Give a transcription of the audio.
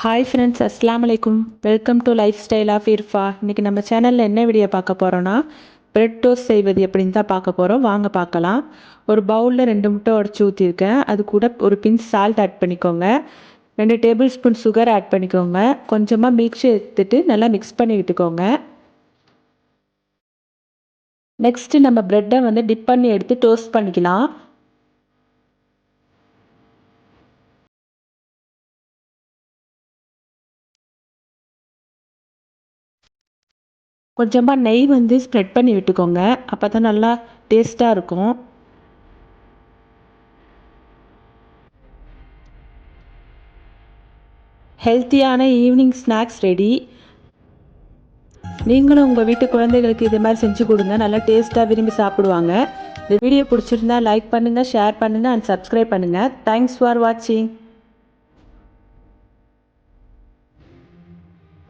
Hi friends அஸ்லாம் வலைக்கும் welcome to life style of Irfa இன்றைக்கி நம்ம சேனலில் என்ன வீடியோ பார்க்க போகிறோன்னா பிரெட் டோஸ்ட் செய்வது எப்படின்னு தான் பார்க்க போகிறோம் வாங்க பார்க்கலாம். ஒரு பவுலில் ரெண்டு முட்டை உடச்சி ஊற்றிருக்கேன் அது கூட ஒரு பின்ஸ் சால்ட் ஆட் பண்ணிக்கோங்க. ரெண்டு டேபிள் ஸ்பூன் சுகர் ஆட் பண்ணிக்கோங்க கொஞ்சமாக மிக்ஸ் எடுத்துட்டு நல்லா மிக்ஸ் பண்ணி விட்டுக்கோங்க. நெக்ஸ்ட்டு நம்ம ப்ரெட்டை வந்து டிப் பண்ணி எடுத்து டோஸ்ட் பண்ணிக்கலாம். கொஞ்சமாக நெய் வந்து ஸ்ப்ரெட் பண்ணி விட்டுக்கோங்க. அப்போ தான் நல்லா டேஸ்ட்டாக இருக்கும். ஹெல்த்தியான ஈவினிங் ஸ்நாக்ஸ் ரெடி நீங்களும் உங்கள் வீட்டு குழந்தைகளுக்கு இது மாதிரி செஞ்சு கொடுங்க. நல்லா டேஸ்ட்டாக விரும்பி சாப்பிடுவாங்க. இந்த வீடியோ பிடிச்சிருந்தா லைக் பண்ணுங்கள் ஷேர் பண்ணுங்கள் அண்ட் சப்ஸ்கிரைப் பண்ணுங்கள் தேங்க்ஸ் ஃபார் வாட்சிங்